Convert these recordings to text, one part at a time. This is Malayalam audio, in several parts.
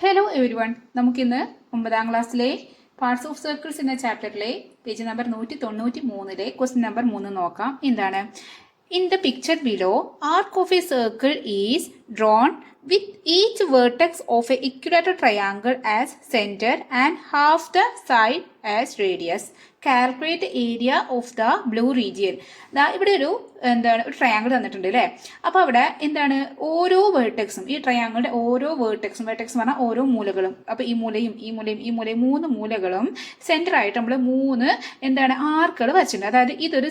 ഹലോ എവരി വൺ നമുക്കിന്ന് ഒമ്പതാം ക്ലാസ്സിലെ പാർട്സ് ഓഫ് സർക്കിൾസ് എന്ന ചാപ്റ്ററിലെ പേജ് നമ്പർ നൂറ്റി തൊണ്ണൂറ്റി മൂന്നിലെ ക്വസ്റ്റ്യൻ നമ്പർ മൂന്ന് നോക്കാം. എന്താണ്? In the picture below arc of a circle is drawn with each vertex of a equilateral triangle as centre and half the side as radius calculate area of the blue region ഇവിടെ ഒരു എന്താണ് ഒരു ട്രയാങ്കിൾ തന്നിട്ടുണ്ട് അല്ലേ അപ്പോൾ അവിടെ എന്താണ് ഓരോ വേർട്ടെക്സും ഈ ട്രയാങ്കിളിന്റെ ഓരോ വേർട്ടെക്സും വേർട്ടെക്സ് പറഞ്ഞാൽ ഓരോ മൂലകളും. അപ്പോൾ ഈ മൂലയും ഈ മൂലയും ഈ മൂലയും മൂന്ന് മൂലകളും സെന്റർ ആയിട്ട് നമ്മൾ മൂന്ന് എന്താണ് ആർക്കുകൾ വച്ചിട്ടുണ്ട്. അതായത് ഇതൊരു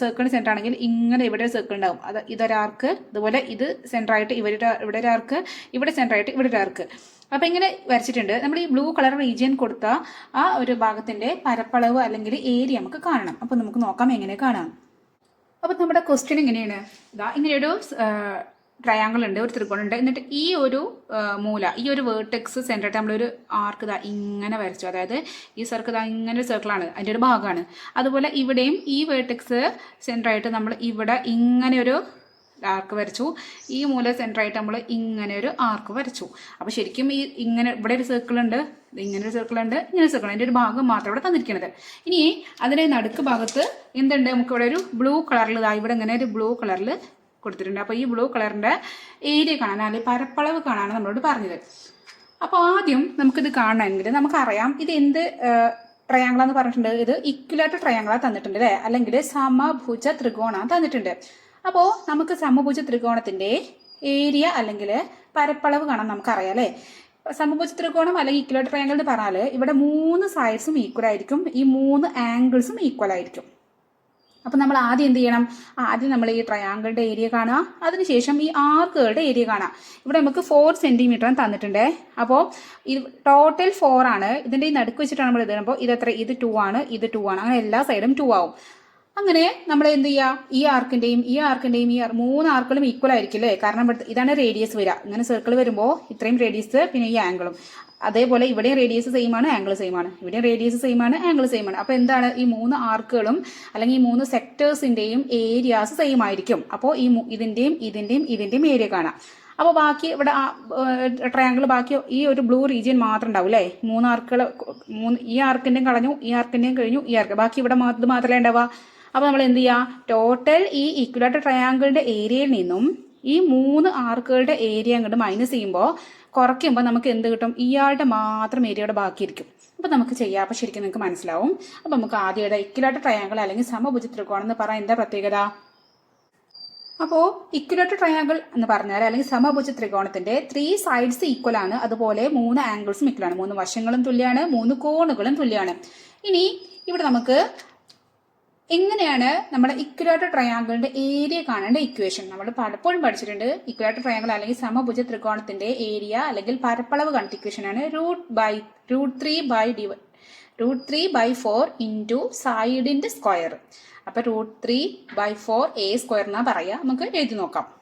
സർക്കിൾ സെന്റർ ആണെങ്കിൽ ഇങ്ങനെ ഇവിടെ ഒരു സർക്കിൾ ഉണ്ടാവും. അത് ഇതൊരാർക്ക് അതുപോലെ ഇത് സെന്റർ ആയിട്ട് ഇവരുടെ ഇവിടെ ഒരാർക്ക് ഇവിടെ സെന്ററായിട്ട് ഇവിടെ ഒരാർക്ക് അപ്പോൾ ഇങ്ങനെ വരച്ചിട്ടുണ്ട്. നമ്മൾ ഈ ബ്ലൂ കളർ റീജിയൻ കൊടുത്ത ആ ഒരു ഭാഗത്തിന്റെ പരപ്പളവ് അല്ലെങ്കിൽ ഏരിയ നമുക്ക് കാണണം. അപ്പോൾ നമുക്ക് നോക്കാം എങ്ങനെ കാണാം. അപ്പോൾ നമ്മുടെ ക്വസ്റ്റ്യൻ എങ്ങനെയാണ് ഇതാ ഇങ്ങനെയൊരു ട്രയാങ്കിൾ ഉണ്ട് ഒരു ത്രികോണം ഉണ്ട്. എന്നിട്ട് ഈ ഒരു മൂല ഈ ഒരു വേർട്ടെക്സ് സെന്റർ ആയിട്ട് നമ്മളൊരു ആർക്ക് ഇതാ ഇങ്ങനെ വരച്ചു. അതായത് ഈ സർക്കിൾ ഇതാ ഇങ്ങനെ ഒരു സർക്കിളാണ് അതിന്റെ ഒരു ഭാഗമാണ്. അതുപോലെ ഇവിടെയും ഈ വേർട്ടെക്സ് സെന്റർ ആയിട്ട് നമ്മൾ ഇവിടെ ഇങ്ങനെ ഒരു ആർക്ക് വരച്ചു? ഈ മൂല സെന്റർ ആയിട്ട് നമ്മൾ ഇങ്ങനെ ഒരു ആർക്ക് വരച്ചു. അപ്പോൾ ശരിക്കും ഈ ഇങ്ങനെ ഇവിടെ ഒരു സർക്കിൾ ഉണ്ട് ഇങ്ങനെ ഒരു സർക്കിൾ ഉണ്ട് ഇങ്ങനെ സർക്കിൾ അതിന്റെ ഒരു ഭാഗം മാത്രം ഇവിടെ തന്നിരിക്കുന്നത് ഇനി അതിന്റെ നടുക്ക് ഭാഗത്ത് എന്തുണ്ട്? നമുക്ക് ഇവിടെ ഒരു ബ്ലൂ കളറിൽ ഇവിടെ ഇങ്ങനെ ഒരു ബ്ലൂ കളറിൽ കൊടുത്തിട്ടുണ്ട്. അപ്പോൾ ഈ ബ്ലൂ കളറിന്റെ ഏരിയ കാണാൻ അല്ലെങ്കിൽ പരപ്പളവ് കാണാനാണ് നമ്മളോട് പറഞ്ഞത്. അപ്പോൾ ആദ്യം നമുക്കിത് കാണണമെങ്കിൽ നമുക്കറിയാം ഇത് എന്ത് ട്രയാങ്കിളാന്ന് പറഞ്ഞിട്ടുണ്ട്. ഇത് ഇക്വലായിട്ട് ട്രയാങ്കിളാണ് തന്നിട്ടുണ്ട് അല്ലേ? അല്ലെങ്കിൽ സമഭുജ ത്രികോണ തന്നിട്ടുണ്ട്. അപ്പോൾ നമുക്ക് സമഭുജ ത്രികോണത്തിന്റെ ഏരിയ അല്ലെങ്കിൽ പരപ്പളവ് കാണാൻ നമുക്കറിയാം അല്ലേ? സമഭുജ ത്രികോണം അല്ലെങ്കിൽ ഇക്വലാറ്റർ ട്രയാങ്കിൾ എന്ന് പറഞ്ഞാൽ ഇവിടെ മൂന്ന് സൈഡ്സും ഈക്വൽ ആയിരിക്കും. ഈ മൂന്ന് ആംഗിൾസും ഈക്വൽ ആയിരിക്കും. അപ്പം നമ്മൾ ആദ്യം എന്ത് ചെയ്യണം? ആദ്യം നമ്മൾ ഈ ട്രയാങ്കിളുടെ ഏരിയ കാണുക. അതിനുശേഷം ഈ ആർക്കുകളുടെ ഏരിയ കാണാം ഇവിടെ നമുക്ക് ഫോർ സെന്റിമീറ്റർ തന്നിട്ടുണ്ട്. അപ്പോൾ ഇത് ടോട്ടൽ ഫോർ ആണ്. ഇതിന്റെ ഈ നടുക്ക് വെച്ചിട്ടാണ് നമ്മൾ ഇത് ഇത് എത്ര? ഇത് ടു ആണ്. ഇത് ടു ആണ്. അങ്ങനെ എല്ലാ സൈഡും ടു ആവും. അങ്ങനെ നമ്മൾ എന്ത് ചെയ്യുക ഈ ആർക്കിന്റെയും ഈ ആർക്കിന്റെയും ഈ മൂന്ന് ആർക്കുകളും ഈക്വൽ ആയിരിക്കും അല്ലേ കാരണം ഇതാണ് റേഡിയസ് വരിക. ഇങ്ങനെ സർക്കിൾ വരുമ്പോൾ ഇത്രയും റേഡിയസ് പിന്നെ ഈ ആംഗിളും അതേപോലെ ഇവിടെയും റേഡിയസ് സെയിം ആണ് ആംഗിൾ സെയിം ആണ്. ഇവിടെയും റേഡിയസ് സെയിം ആണ് ആംഗിൾ സെയിം ആണ്. അപ്പോൾ എന്താണ്? ഈ മൂന്ന് ആർക്കുകളും അല്ലെങ്കിൽ ഈ മൂന്ന് സെക്ടേഴ്സിന്റെയും ഏരിയാസ് സെയിം ആയിരിക്കും. അപ്പോൾ ഈ ഇതിന്റെയും ഇതിന്റെയും ഇതിന്റെയും ഏരിയ കാണാം. അപ്പോൾ ബാക്കി ഇവിടെ ട്രയാങ്കിൾ ബാക്കി ഈ ഒരു ബ്ലൂ റീജിയൻ മാത്രം ഉണ്ടാവും അല്ലേ മൂന്ന് ആർക്കുകൾ മൂന്ന് ഈ ആർക്കിന്റെയും കളഞ്ഞു ഈ ആർക്കിന്റെയും കഴിഞ്ഞു ഈ ആർക്ക് ബാക്കി ഇവിടെ മാത്രം മാത്രമേ ഉണ്ടാവുക? അപ്പോൾ നമ്മൾ എന്ത് ചെയ്യുക ടോട്ടൽ ഈ ഇക്വലാറ്റർ ട്രയാങ്കിളിന്റെ ഏരിയയിൽ നിന്നും ഈ മൂന്ന് ആർക്കുകളുടെ ഏരിയ അങ്ങോട്ട് മൈനസ് ചെയ്യുമ്പോൾ കുറയ്ക്കുമ്പോൾ നമുക്ക് എന്ത് കിട്ടും? ഇയാളുടെ മാത്രം ഏരിയയുടെ ബാക്കിയിരിക്കും. അപ്പോൾ നമുക്ക് ചെയ്യാം. അപ്പോൾ ശരിക്കും നിങ്ങൾക്ക് മനസ്സിലാവും. അപ്പോൾ നമുക്ക് ആദ്യമായിട്ട് ഇക്വലാറ്റർ ട്രയാങ്കിൾ അല്ലെങ്കിൽ സമഭുജ ത്രികോണം എന്ന് പറയാൻ എന്താ പ്രത്യേകത? അപ്പോൾ ഇക്വലേറ്റർ ട്രയാങ്കിൾ എന്ന് പറഞ്ഞാൽ അല്ലെങ്കിൽ സമഭുജ ത്രികോണത്തിന്റെ ത്രീ സൈഡ്സ് ഈക്വൽ ആണ്. അതുപോലെ മൂന്ന് ആംഗിൾസും ഈക്വൽ ആണ്. മൂന്ന് വശങ്ങളും തുല്യമാണ് മൂന്ന് കോണുകളും തുല്യമാണ് ഇനി ഇവിടെ നമുക്ക് എങ്ങനെയാണ് നമ്മുടെ ഇക്വലാറ്റർ ട്രയാങ്കിളിന്റെ ഏരിയ കാണേണ്ട ഇക്വേഷൻ നമ്മൾ പലപ്പോഴും പഠിച്ചിട്ടുണ്ട് ഇക്വലാറ്റർ ട്രയാങ്കിൾ അല്ലെങ്കിൽ സമഭുജ ത്രികോണത്തിന്റെ ഏരിയ അല്ലെങ്കിൽ പരപ്പളവ് കണ്ട ഇക്വേഷൻ ആണ്. Root by root three by D root three by four into സൈഡിന്റെ square അപ്പൊ root three by four A square എന്നാ പറയാ. നമുക്ക് എഴുതി നോക്കാം.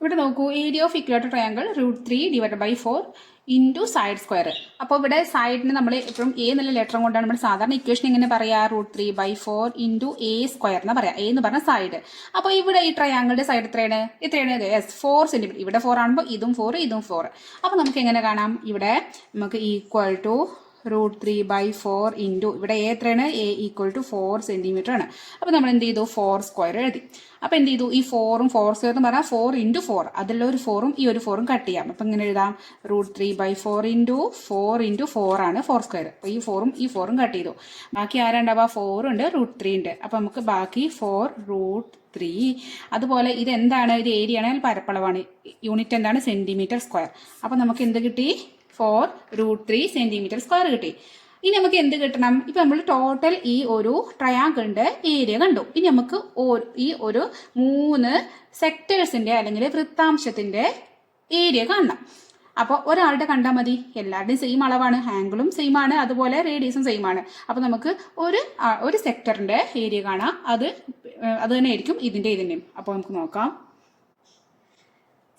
ഇവിടെ നോക്കൂ area of equilateral triangle root three divide by four into side square അപ്പോൾ ഇവിടെ സൈഡിന് നമ്മൾ എപ്പോഴും എ എന്നുള്ള ലെറ്ററും കൊണ്ടാണ് നമ്മൾ സാധാരണ ഇക്വേഷൻ എങ്ങനെ പറയാ root three by four into A square എന്ന് പറയാം എ എന്ന് പറഞ്ഞ സൈഡ് അപ്പോൾ ഇവിടെ ഈ ട്രയാങ്കിളുടെ സൈഡ് എത്രയാണ്? എത്രയാണ്? എസ് ഫോർ സെന്റിമീറ്റർ ഇവിടെ ഫോർ ആകുമ്പോൾ ഇതും ഫോർ ഇതും ഫോർ അപ്പോൾ നമുക്ക് എങ്ങനെ കാണാം? ഇവിടെ നമുക്ക് equal to root three by four into ഇവിടെ എ എത്രയാണ്? A equal to four centimetre ആണ്. അപ്പോൾ നമ്മൾ എന്ത് ചെയ്തു? ഫോർ സ്ക്വയർ എഴുതി. അപ്പോൾ എന്ത് ചെയ്തു? ഈ ഫോറും ഫോർ സ്ക്വയർ എന്ന് പറഞ്ഞാൽ ഫോർ ഇന്റു ഫോർ. അതിലുള്ള ഒരു ഫോറും ഈ ഒരു ഫോറും കട്ട് ചെയ്യാം. അപ്പോൾ ഇങ്ങനെ എഴുതാം? Root three by four into four into four ആണ് ഫോർ സ്ക്വയർ. അപ്പോൾ ഈ ഫോറും ഈ ഫോറും കട്ട് ചെയ്തു. ബാക്കി ആരാണ്ടാവുക ഫോർ ഉണ്ട് റൂട്ട് ത്രീ ഉണ്ട്. അപ്പോൾ നമുക്ക് ബാക്കി ഫോർ റൂട്ട് ത്രീ. അതുപോലെ ഇത് എന്താണ് ഇത് ഏരിയ ആണ് പരപ്പളവാണ്. യൂണിറ്റ് എന്താണ്? Centimetre square. അപ്പോൾ നമുക്ക് എന്ത് കിട്ടി? Four root three centimetre square കിട്ടി. ഇനി നമുക്ക് എന്ത് കിട്ടണം? ഇപ്പൊ നമ്മൾ ടോട്ടൽ ഈ ഒരു ട്രയാങ്കിളിന്റെ ഏരിയ കണ്ടു. ഇനി നമുക്ക് ഈ ഒരു മൂന്ന് സെക്ടേഴ്സിന്റെ അല്ലെങ്കിൽ വൃത്താംശത്തിന്റെ ഏരിയ കാണണം. അപ്പോൾ ഒരാളുടെ കണ്ടാൽ മതി. എല്ലാവരുടെയും സെയിം അളവാണ്. ആംഗിളും സെയിം ആണ്. അതുപോലെ റേഡിയസും സെയിം ആണ്. അപ്പോൾ നമുക്ക് ഒരു ഒരു സെക്ടറിന്റെ ഏരിയ കാണാം. അത് അത് തന്നെ ആയിരിക്കും ഇതിന്റെ ഇതിന്റെയും അപ്പോൾ നമുക്ക് നോക്കാം.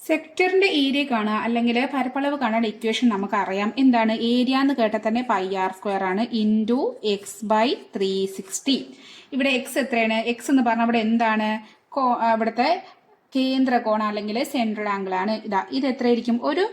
സെക്ടറിന്റെ ഏരിയ കാണുക അല്ലെങ്കിൽ പരപ്പളവ് കാണാൻ ഇക്വേഷൻ നമുക്ക് അറിയാം എന്താണ്? ഏരിയ എന്ന് കേട്ടാൽ തന്നെ പൈ ആർ സ്ക്വയർ ആണ് into X by three sixty ഇവിടെ എക്സ് എത്രയാണ്? എക്സ് എന്ന് പറഞ്ഞാൽ ഇവിടെ എന്താണ്? കോ- അവിടുത്തെ കേന്ദ്രകോണം അല്ലെങ്കിൽ സെൻട്രൽ ആംഗിൾ ആണ് ഇതാ. ഇത് എത്രയായിരിക്കും? ഒരു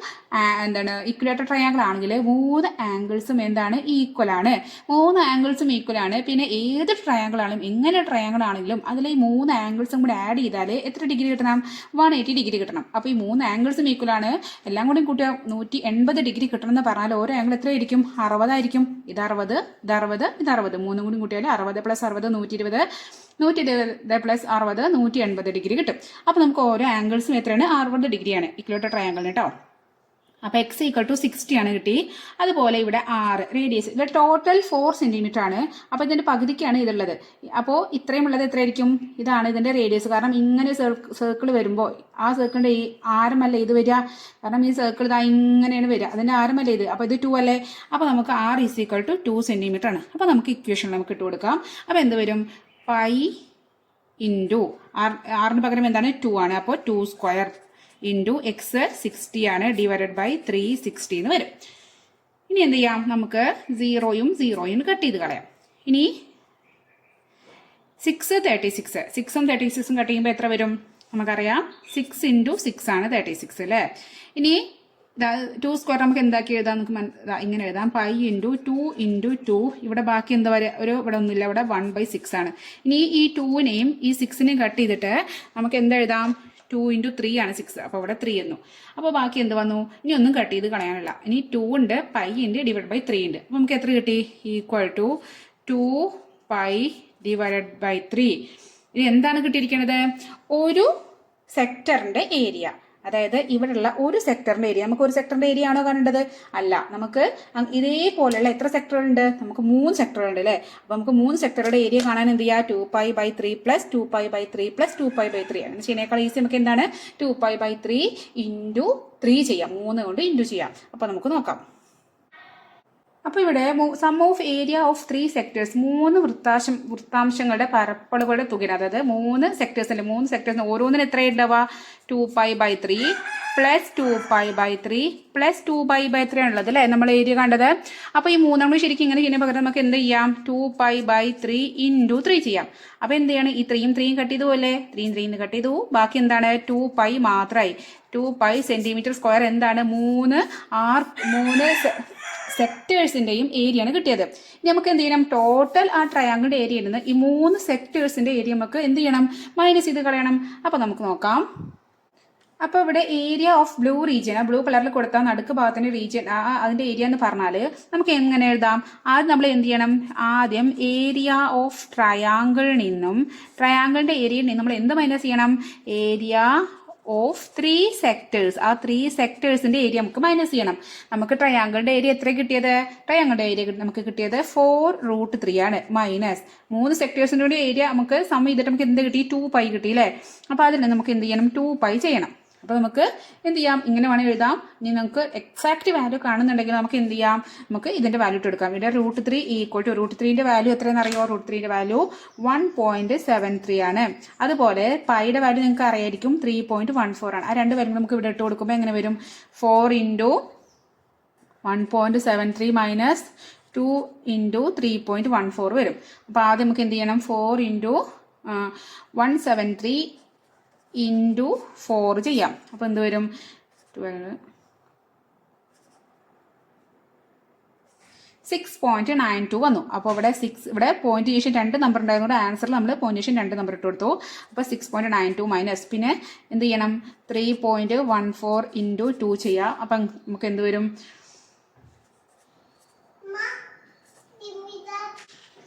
എന്താണ് ഇക്വലേറ്റർ ട്രയാങ്കിൾ ആണെങ്കിൽ മൂന്ന് ആംഗിൾസും എന്താണ്? ഈക്വൽ ആണ്. മൂന്ന് ആംഗിൾസും ഈക്വൽ ആണ്. പിന്നെ ഏത് ട്രയാങ്കിൾ ആണെങ്കിലും എങ്ങനെ ട്രയാങ്കിൾ ആണെങ്കിലും അതിൽ ഈ മൂന്ന് ആംഗിൾസും കൂടി ആഡ് ചെയ്താൽ എത്ര ഡിഗ്രി കിട്ടണം? വൺ എയ്റ്റി ഡിഗ്രി കിട്ടണം. അപ്പോൾ ഈ മൂന്ന് ആംഗിൾസും ഈക്വൽ ആണ്. എല്ലാം കൂടി കൂട്ടിയാൽ നൂറ്റി എൺപത് ഡിഗ്രി കിട്ടണം എന്ന് പറഞ്ഞാൽ ഓരോ ആംഗിൾ എത്രയായിരിക്കും? അറുപതായിരിക്കും. ഇത് അറുപത് ഇത് അറുപത് ഇത് അറുപത്. മൂന്നും കൂടി കൂട്ടിയാൽ അറുപത് പ്ലസ് അറുപത് നൂറ്റി ഇരുപത്. നൂറ്റി ഇരുപത് പ്ലസ് അറുപത് നൂറ്റി എൺപത് ഡിഗ്രി കിട്ടും. അപ്പോൾ നമുക്ക് ഓരോ ആംഗിൾസും എത്രയാണ്? അറുപത് ഡിഗ്രിയാണ്. ഇക്വലോട്ടർ ട്രയാങ്കിളിന് കേട്ടോ അപ്പോൾ എക്സ് ഈക്വൽ ടു സിക്സ്റ്റി ആണ് കിട്ടി. അതുപോലെ ഇവിടെ ആറ് റേഡിയസ് ഇവിടെ ടോട്ടൽ ഫോർ സെന്റിമീറ്റർ ആണ്. അപ്പോൾ ഇതിന്റെ പകുതിക്കാണ് ഇതുള്ളത്. അപ്പോൾ ഇത്രയും ഉള്ളത് എത്രയായിരിക്കും? ഇതാണ് ഇതിന്റെ റേഡിയസ് കാരണം ഇങ്ങനെ സർക്കിൾ വരുമ്പോൾ ആ സർക്കിളിന്റെ ഈ ആരമല്ല ഇത് വരിക. കാരണം ഈ സർക്കിൾ ഇതാ ഇങ്ങനെയാണ് വരിക. അതിന്റെ ആരമല്ല ഇത്. അപ്പോൾ ഇത് ടു അല്ലേ? അപ്പോൾ നമുക്ക് R is equal to two centimetre ആണ്. അപ്പോൾ നമുക്ക് ഇക്വേഷൻ നമുക്ക് ഇട്ട് കൊടുക്കാം അപ്പോൾ എന്ത് വരും? പൈ ഇന്റു ആർ ആറിന് പകരം എന്താണ് ടു ആണ്. അപ്പോൾ two square into X sixty ആണ് ഡിവൈഡഡ് ബൈ ത്രീ സിക്സ്റ്റി എന്ന് വരും. ഇനി എന്ത് ചെയ്യാം? നമുക്ക് സീറോയും സീറോയും കട്ട് ചെയ്ത് കളയാം. ഇനി സിക്സ് തേർട്ടി സിക്സ് സിക്സും തേർട്ടി സിക്സും കട്ട് ചെയ്യുമ്പോൾ എത്ര വരും? നമുക്കറിയാം. സിക്സ് ഇന്റു സിക്സ് ആണ് തേർട്ടി സിക്സ് അല്ലേ? ഇനി ടു സ്ക്വയർ നമുക്ക് എന്താക്കി എഴുതാം? നമുക്ക് ഇങ്ങനെ എഴുതാം. Pi into two into two ഇവിടെ ബാക്കി എന്താ പറയുക ഒരു ഇവിടെ ഒന്നുമില്ല. ഇവിടെ വൺ ബൈ സിക്സ് ആണ്. ഇനി ഈ ടൂവിനെയും ഈ സിക്സിനെയും കട്ട് ചെയ്തിട്ട് നമുക്ക് എന്താ എഴുതാം? ടു ഇന്റു ത്രീ ആണ് സിക്സ് അപ്പോൾ ഇവിടെ ത്രീ എന്നു. അപ്പോൾ ബാക്കി എന്ത് വന്നു? ഇനി ഒന്നും കട്ട് ചെയ്ത് കളയാനില്ല. ഇനി ടു ഉണ്ട്. പൈ ഉണ്ട് ഡിവൈഡ് ബൈ ത്രീ ഉണ്ട്. അപ്പോൾ നമുക്ക് എത്ര കിട്ടി? Equal to two pi divide by three ഇനി എന്താണ് കിട്ടിയിരിക്കുന്നത് ഒരു സെക്ടറിന്റെ ഏരിയ അതായത് ഇവിടെയുള്ള ഒരു സെക്ടറിന്റെ ഏരിയ നമുക്ക് ഒരു സെക്ടറിന്റെ ഏരിയ ആണോ കാണേണ്ടത്? അല്ല. നമുക്ക് ഇതേപോലെയുള്ള എത്ര സെക്ടറുണ്ട് നമുക്ക് മൂന്ന് സെക്ടറുണ്ട് അല്ലേ? അപ്പൊ നമുക്ക് മൂന്ന് സെക്ടറുടെ ഏരിയ കാണാൻ എന്ത് ചെയ്യാം? Two pi by three plus two pi by three plus two pi by three അങ്ങനെ ചെയ്യുന്നേക്കാൾ ഈസി നമുക്ക് എന്താണ്? Two pi by three into three ചെയ്യാം. മൂന്ന് കൊണ്ട് ഇന്റു ചെയ്യാം. അപ്പൊ നമുക്ക് നോക്കാം. അപ്പോൾ ഇവിടെ sum of area of three sectors മൂന്ന് വൃത്താശം വൃത്താംശങ്ങളുടെ പരപ്പളുകളുടെ തുക അതായത് മൂന്ന് സെക്ടേഴ്സിന്റെ മൂന്ന് സെക്ടേഴ്സിന് ഓരോന്നിന് എത്ര ഉണ്ടാവുക two pi by three plus two pi by three plus two pi by three ആണുള്ളത് അല്ലേ? നമ്മൾ ഏരിയ കണ്ടത്. അപ്പോൾ ഈ മൂന്ന് ശരിക്കും ഇങ്ങനെ ചെയ്യുന്ന പകരം നമുക്ക് എന്ത് ചെയ്യാം? Two pi by three into three ചെയ്യാം. അപ്പോൾ എന്ത് ചെയ്യണം? ഈ ത്രീയും ത്രീയും കട്ട് ചെയ്തു അല്ലേ? ത്രീയും ത്രീയും കട്ട് ചെയ്തു. ബാക്കി എന്താണ്? ടു പൈ മാത്രമായി ടു പൈ സെന്റിമീറ്റർ സ്ക്വയർ എന്താണ്? മൂന്ന് ആർ മൂന്ന് se- സെക്ടേഴ്സിന്റെയും ഏരിയ ആണ് കിട്ടിയത്. ഇനി നമുക്ക് എന്ത് ചെയ്യണം? ടോട്ടൽ ആ ട്രയാങ്കിളിന്റെ ഏരിയ നിന്ന് ഈ മൂന്ന് സെക്ടേഴ്സിന്റെ ഏരിയ നമുക്ക് എന്ത് ചെയ്യണം? മൈനസ് ചെയ്ത് കളയണം. അപ്പൊ നമുക്ക് നോക്കാം. അപ്പോൾ ഇവിടെ ഏരിയ ഓഫ് ബ്ലൂ റീജിയൻ ആ ബ്ലൂ കളറിൽ കൊടുത്ത നടുക്ക് ഭാഗത്തിന്റെ റീജിയൻ ആ അതിന്റെ ഏരിയ എന്ന് പറഞ്ഞാൽ നമുക്ക് എങ്ങനെ എഴുതാം? ആദ്യം നമ്മൾ എന്ത് ചെയ്യണം? ആദ്യം ഏരിയ ഓഫ് ട്രയാങ്കിളിൽ നിന്നും ട്രയാങ്കിളിന്റെ ഏരിയയിൽ നിന്നും നമ്മൾ എന്ത് മൈനസ് ചെയ്യണം? ഏരിയ ഓഫ് ത്രീ സെക്ടേഴ്സ് ആ ത്രീ സെക്ടേഴ്സിന്റെ ഏരിയ നമുക്ക് മൈനസ് ചെയ്യണം. നമുക്ക് ട്രയാങ്കിളിന്റെ ഏരിയ എത്ര കിട്ടിയത്? ട്രയാങ്കിളിന്റെ ഏരിയ നമുക്ക് കിട്ടിയത് ഫോർ റൂട്ട് ത്രീ ആണ്. മൈനസ് മൂന്ന് സെക്ടേഴ്സിന്റെ കൂടി ഏരിയ നമുക്ക് സമയം ചെയ്തിട്ട് നമുക്ക് എന്ത് കിട്ടി? ടു പൈ കിട്ടി അല്ലേ അപ്പൊ അതിന് നമുക്ക് എന്ത് ചെയ്യണം? ടു പൈ ചെയ്യണം. അപ്പോൾ നമുക്ക് എന്ത് ചെയ്യാം? ഇങ്ങനെ വേണമെങ്കിൽ എഴുതാം. ഇനി നമുക്ക് എക്സാക്റ്റ് വാല്യൂ കാണുന്നുണ്ടെങ്കിൽ നമുക്ക് എന്ത് ചെയ്യാം? നമുക്ക് ഇതിന്റെ വാല്യൂ ഇട്ട് എടുക്കാം. ഇവിടെ root three equal to root ത്രീന്റെ value എത്രയെന്ന് അറിയോ root ത്രീന്റെ value one point seven three ആണ്. അതുപോലെ പൈയുടെ വാല്യൂ നിങ്ങൾക്ക് അറിയായിരിക്കും. ത്രീ പോയിന്റ് വൺ ഫോർ ആണ്. ആ രണ്ട് വാല്യൂ നമുക്ക് ഇവിടെ ഇട്ട് കൊടുക്കുമ്പോൾ എങ്ങനെ വരും? Four into one point seven three minus two into three point one four വരും. അപ്പോൾ ആദ്യം നമുക്ക് എന്ത് ചെയ്യണം? Four into one seven three into four ചെയ്യാം. അപ്പോൾ എന്ത് വരും? Twelve six point nine two വന്നു. അപ്പോൾ ഇവിടെ സിക്സ് ഇവിടെ പോയിന്റ് ശേഷം രണ്ട് നമ്പർ ഉണ്ടായതുകൊണ്ട് ആൻസറിൽ നമ്മൾ പോയിന്റ് ശേഷം രണ്ട് നമ്പർ ഇട്ട് കൊടുത്തു. അപ്പോൾ six point nine two minus പിന്നെ എന്ത് ചെയ്യണം? Three point one four into two ചെയ്യാം. അപ്പം നമുക്ക് എന്ത് വരും?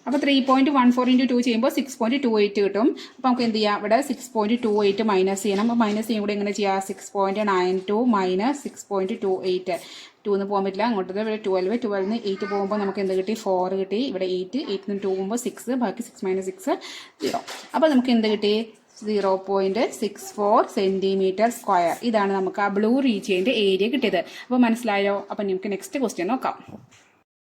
അപ്പോൾ three point one four into two ചെയ്യുമ്പോൾ സിക്സ് പോയിന്റ് ടു എയ്റ്റ് കിട്ടും. അപ്പോൾ നമുക്ക് എന്ത് ചെയ്യാം? ഇവിടെ six point two eight minus ചെയ്യണം. അപ്പോൾ മൈനസ് ചെയ്യും. കൂടെ എങ്ങനെ ചെയ്യാം? Six point nine two minus six point two eight two എന്ന് പോകാൻ പറ്റില്ല. അങ്ങോട്ട് ഇവിടെ ട്വൽവ് ട്വൽവിന് എയ്റ്റ് പോകുമ്പോൾ നമുക്ക് എന്ത് കിട്ടി? ഫോർ കിട്ടി. ഇവിടെ എയ്റ്റ് എയ്റ്റിന് ടു പോകുമ്പോൾ സിക്സ് ബാക്കി സിക്സ് മൈനസ് സിക്സ് സീറോ അപ്പോൾ നമുക്ക് എന്ത് കിട്ടി? Zero point six four centimetre square ഇതാണ് നമുക്ക് ആ ബ്ലൂ റീജിയന്റെ ഏരിയ കിട്ടിയത്. അപ്പോൾ മനസ്സിലായോ? അപ്പോൾ നമുക്ക് നെക്സ്റ്റ് ക്വസ്റ്റ്യൻ നോക്കാം.